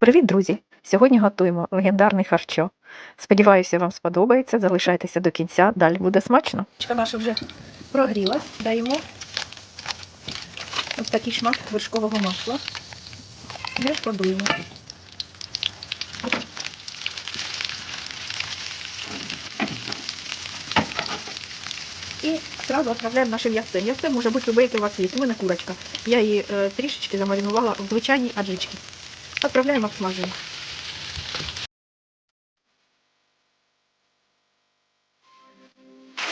Привіт, друзі! Сьогодні готуємо легендарний харчо. Сподіваюся, вам сподобається. Залишайтеся до кінця, далі буде смачно. Чка наша вже прогрілась. Даємо ось такий шмат вершкового масла. І розкладуємо. І одразу відправляємо наше м'ясо. М'ясо може бути любе, яке у вас є. У мене курочка. Я її е, трішечки замаринувала в звичайній аджичці. Отправляємо обсмажуємо.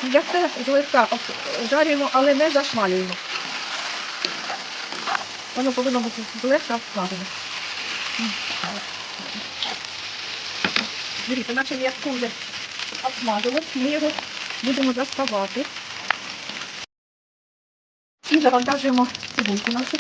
М'ясо злегка жарюємо, але не зашмалюємо. Воно повинно бути злегка обсмажене. Дивіться, наше м'ясо вже обсмажилось, ми його будемо заставати. І завантажуємо цибульку нашу.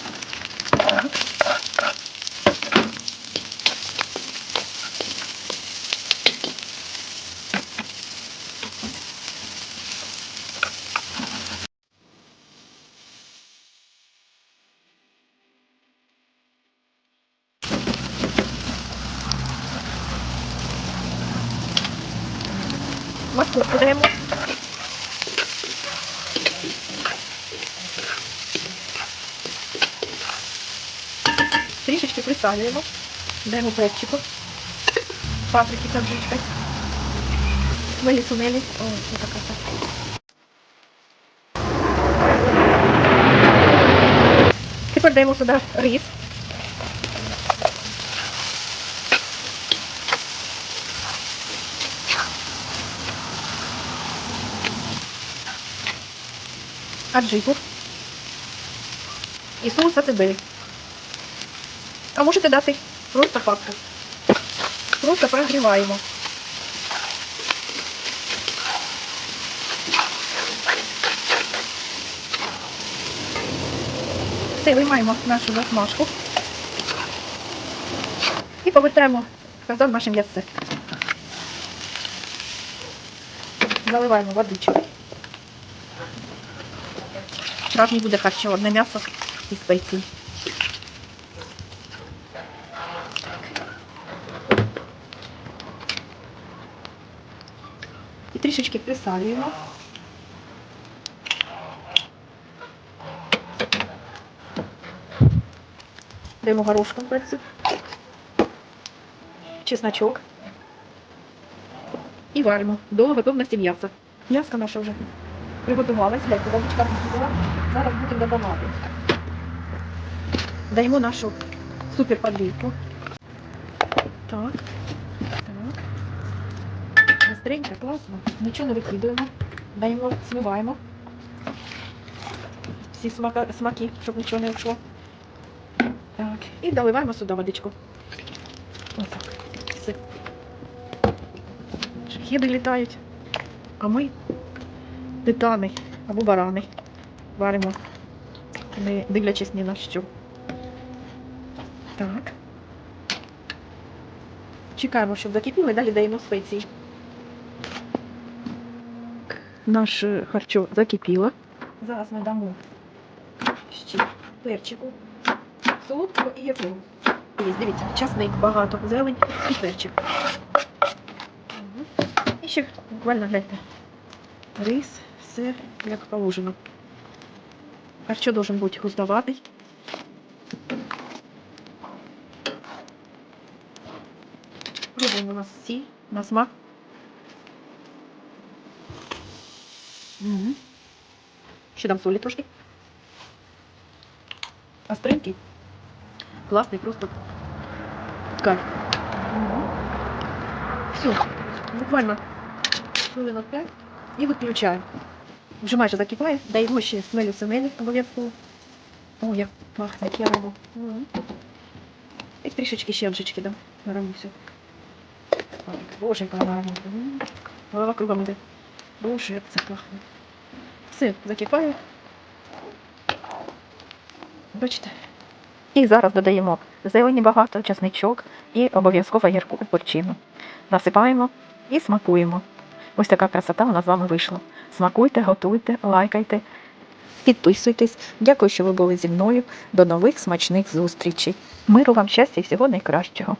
Масло додаємо. Трішечки присалюємо. Даємо перчику. Паприки табличкою. Смелі сумелі. О, яка краса. Тепер даємо сюди рис. Аджику і соус атб. А можете дати просто папку. Просто прогріваємо. Все, виймаємо нашу засмажку і повертаємо казан наше м'ясце. Заливаємо водичку. Справжній буде харчо, одне м'ясо і спеції. І трішечки присалюємо. Даємо горошком перцю, чесночок і варимо до готовності м'яса. М'ясо наше вже приготувалась, гляньте, водичка розсудила. Зараз будемо додавати. Даємо нашу супер подливку. Так. Так. Гостренько, класно. Нічого не викидуємо. Даємо, смиваємо. Всі смака, смаки, щоб нічого не йшло. Так. І доливаємо сюди водичку. Отак. Все. Шахіди літають. А ми титани або барани. Варимо, не дивлячись ні на що. Так. Чекаємо, щоб закипіло, і далі даємо спеції. Наше харчо закипіло. Зараз ми дамо ще перчику, солодкого і гіркого. Ось, дивіться, часник багато, зелень і перчик. І ще буквально гляньте. Рис, все як положено. Харчо должен бути густоватий. Пробуємо у нас всі на смак. Угу. Ще дам солі трошки. Остренький. Класний, просто кайф. Угу. Все, буквально хвилинок 5 і виключаємо. Вже майже закипає, даємо ще смелю семелі обов'язково. О, як пахне, як я роблю. Мгм. І трішечки ще обжички дам. Наравню все. Боже, яка гарна. Голова кругом іде. Боже, як це пахне. Все, закипає. Бачите? І зараз додаємо зелені багато, часничок і обов'язково гірку перчину. Насипаємо і смакуємо. Ось така красота у нас з вами вийшла. Смакуйте, готуйте, лайкайте, підписуйтесь. Дякую, що ви були зі мною. До нових смачних зустрічей. Миру вам щастя і всього найкращого.